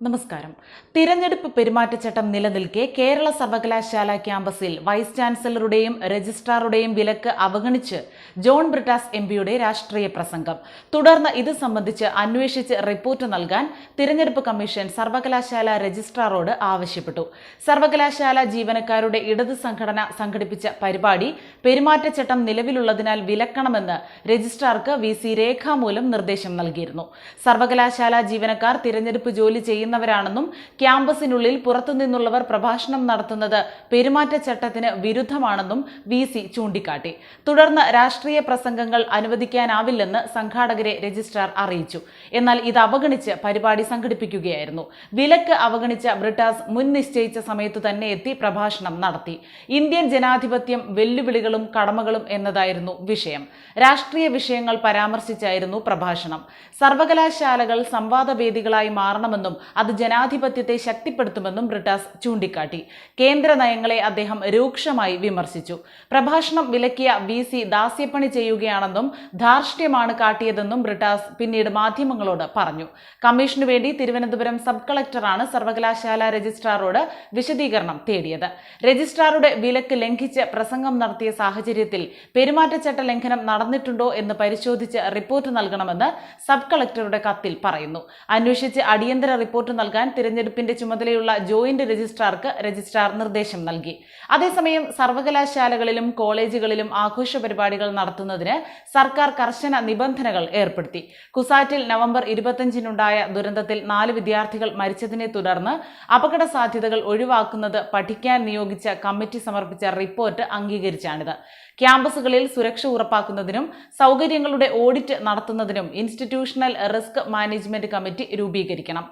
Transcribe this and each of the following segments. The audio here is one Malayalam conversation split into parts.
നമസ്കാരം. തിരഞ്ഞെടുപ്പ് പെരുമാറ്റച്ചട്ടം നിലനിൽക്കെ കേരള സർവകലാശാല ക്യാമ്പസിൽ വൈസ് ചാൻസലറുടെയും രജിസ്ട്രാറുടെയും വിലക്ക് അവഗണിച്ച് ജോൺ ബ്രിട്ടാസ് എം പിയുടെ രാഷ്ട്രീയ പ്രസംഗം. തുടർന്ന് ഇത് സംബന്ധിച്ച് അന്വേഷിച്ച് റിപ്പോർട്ട് നൽകാൻ തിരഞ്ഞെടുപ്പ് കമ്മീഷൻ സർവകലാശാല രജിസ്ട്രാറോട് ആവശ്യപ്പെട്ടു. സർവകലാശാല ജീവനക്കാരുടെ ഇടത് സംഘടന സംഘടിപ്പിച്ച പരിപാടി പെരുമാറ്റച്ചട്ടം നിലവിലുള്ളതിനാൽ വിലക്കണമെന്ന് രജിസ്ട്രാർക്ക് വി സി രേഖാമൂലം നിർദ്ദേശം നൽകിയിരുന്നു. സർവകലാശാല ജീവനക്കാർ തിരഞ്ഞെടുപ്പ് ജോലി ചെയ്യുന്നവരാണെന്നും ക്യാമ്പസിനുള്ളിൽ പുറത്തുനിന്നുള്ളവർ പ്രഭാഷണം നടത്തുന്നത് പെരുമാറ്റച്ചട്ടത്തിന് വിരുദ്ധമാണെന്നും വി സി ചൂണ്ടിക്കാട്ടി. തുടർന്ന് രാഷ്ട്രീയ പ്രസംഗങ്ങൾ അനുവദിക്കാനാവില്ലെന്ന് സംഘാടകരെ രജിസ്ട്രാർ അറിയിച്ചു. എന്നാൽ ഇത് അവഗണിച്ച് പരിപാടി സംഘടിപ്പിക്കുകയായിരുന്നു. വിലക്ക് അവഗണിച്ച ബ്രിട്ടാസ് മുൻ നിശ്ചയിച്ച സമയത്തു തന്നെ എത്തി പ്രഭാഷണം നടത്തി. ഇന്ത്യൻ ജനാധിപത്യം വെല്ലുവിളികളും കടമകളും എന്നതായിരുന്നു വിഷയം. രാഷ്ട്രീയ വിഷയങ്ങൾ പരാമർശിച്ചായിരുന്നു പ്രഭാഷണം. സർവകലാശാലകൾ സംവാദവേദികളായി മാറണമെന്നും അത് ജനാധിപത്യത്തെ ശക്തിപ്പെടുത്തുമെന്നും ബ്രിട്ടാസ് ചൂണ്ടിക്കാട്ടി. കേന്ദ്ര നയങ്ങളെ അദ്ദേഹം രൂക്ഷമായി വിമർശിച്ചു. പ്രഭാഷണം വിലക്കിയ വി സി ദാസ്യപ്പണി ചെയ്യുകയാണെന്നും ധാർഷ്ട്യമാണ് കാട്ടിയതെന്നും ബ്രിട്ടാസ് പിന്നീട് മാധ്യമങ്ങളോട് പറഞ്ഞു. കമ്മീഷനു വേണ്ടി തിരുവനന്തപുരം സബ് കളക്ടറാണ് സർവകലാശാല രജിസ്ട്രാറോട് വിശദീകരണം തേടിയത്. രജിസ്ട്രാറുടെ വിലക്ക് ലംഘിച്ച് പ്രസംഗം നടത്തിയ സാഹചര്യത്തിൽ പെരുമാറ്റച്ചട്ട ലംഘനം നടന്നിട്ടുണ്ടോ എന്ന് പരിശോധിച്ച് റിപ്പോർട്ട് നൽകണമെന്ന് സബ് കളക്ടറുടെ കത്തിൽ പറയുന്നു. അന്വേഷിച്ച് അടിയന്തര റിപ്പോർട്ട് നൽകാൻ തിരഞ്ഞെടുപ്പിന്റെ ചുമതലയുള്ള ജോയിന്റ് രജിസ്ട്രാർക്ക് രജിസ്ട്രാർ നിർദ്ദേശം നൽകി. അതേസമയം സർവകലാശാലകളിലും കോളേജുകളിലും ആഘോഷ പരിപാടികൾ നടത്തുന്നതിന് സർക്കാർ കർശന നിബന്ധനകൾ ഏർപ്പെടുത്തി. കുസാറ്റിൽ നവംബർ ഇരുപത്തഞ്ചിനുണ്ടായ ദുരന്തത്തിൽ നാല് വിദ്യാർത്ഥികൾ മരിച്ചതിനെ തുടർന്ന് അപകട സാധ്യതകൾ ഒഴിവാക്കുന്നത് പഠിക്കാൻ നിയോഗിച്ച കമ്മിറ്റി സമർപ്പിച്ച റിപ്പോർട്ട് അംഗീകരിച്ചാണിത്. ക്യാമ്പസുകളിൽ സുരക്ഷ ഉറപ്പാക്കുന്നതിനും സൗകര്യങ്ങളുടെ ഓഡിറ്റ് നടത്തുന്നതിനും ഇൻസ്റ്റിറ്റ്യൂഷണൽ റിസ്ക് മാനേജ്മെന്റ് കമ്മിറ്റി രൂപീകരിക്കണം.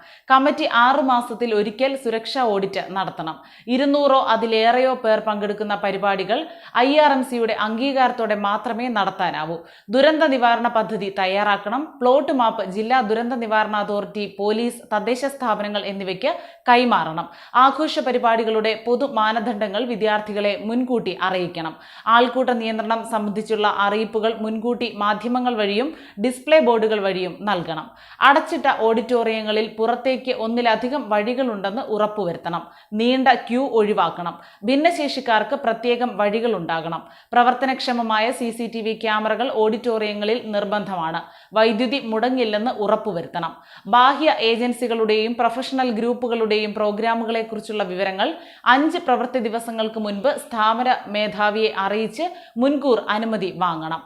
കമ്മിറ്റി ആറു മാസത്തിൽ ഒരിക്കൽ സുരക്ഷാ ഓഡിറ്റ് നടത്തണം. ഇരുന്നൂറോ അതിലേറെയോ പേർ പങ്കെടുക്കുന്ന പരിപാടികൾ ഐ ആർ എം സിയുടെ അംഗീകാരത്തോടെ മാത്രമേ നടത്താനാവൂ. ദുരന്ത നിവാരണ പദ്ധതി തയ്യാറാക്കണം. പ്ലോട്ട് മാപ്പ് ജില്ലാ ദുരന്ത നിവാരണ അതോറിറ്റി പോലീസ് തദ്ദേശ സ്ഥാപനങ്ങൾ എന്നിവയ്ക്ക് കൈമാറണം. ആഘോഷ പരിപാടികളുടെ പൊതു മാനദണ്ഡങ്ങൾ വിദ്യാർത്ഥികളെ മുൻകൂട്ടി അറിയിക്കണം. ആൾക്കൂട്ട നിയന്ത്രണം സംബന്ധിച്ചുള്ള അറിയിപ്പുകൾ മുൻകൂട്ടി മാധ്യമങ്ങൾ വഴിയും ഡിസ്പ്ലേ ബോർഡുകൾ വഴിയും നൽകണം. അടച്ചിട്ട ഓഡിറ്റോറിയങ്ങളിൽ പുറത്തേക്ക് ഒന്നിലധികം വഴികളുണ്ടെന്ന് ഉറപ്പുവരുത്തണം. നീണ്ട ക്യൂ ഒഴിവാക്കണം. ഭിന്നശേഷിക്കാർക്ക് പ്രത്യേകം വഴികളുണ്ടാകണം. പ്രവർത്തനക്ഷമമായ സി സി ടി വി ക്യാമറകൾ ഓഡിറ്റോറിയങ്ങളിൽ നിർബന്ധമാണ്. വൈദ്യുതി മുടങ്ങില്ലെന്ന് ഉറപ്പുവരുത്തണം. ബാഹ്യ ഏജൻസികളുടെയും പ്രൊഫഷണൽ ഗ്രൂപ്പുകളുടെയും പ്രോഗ്രാമുകളെക്കുറിച്ചുള്ള വിവരങ്ങൾ അഞ്ച് പ്രവൃത്തി ദിവസങ്ങൾക്ക് മുൻപ് സ്ഥാപന മേധാവിയെ അറിയിച്ച് മുൻകൂർ അനുമതി വാങ്ങണം.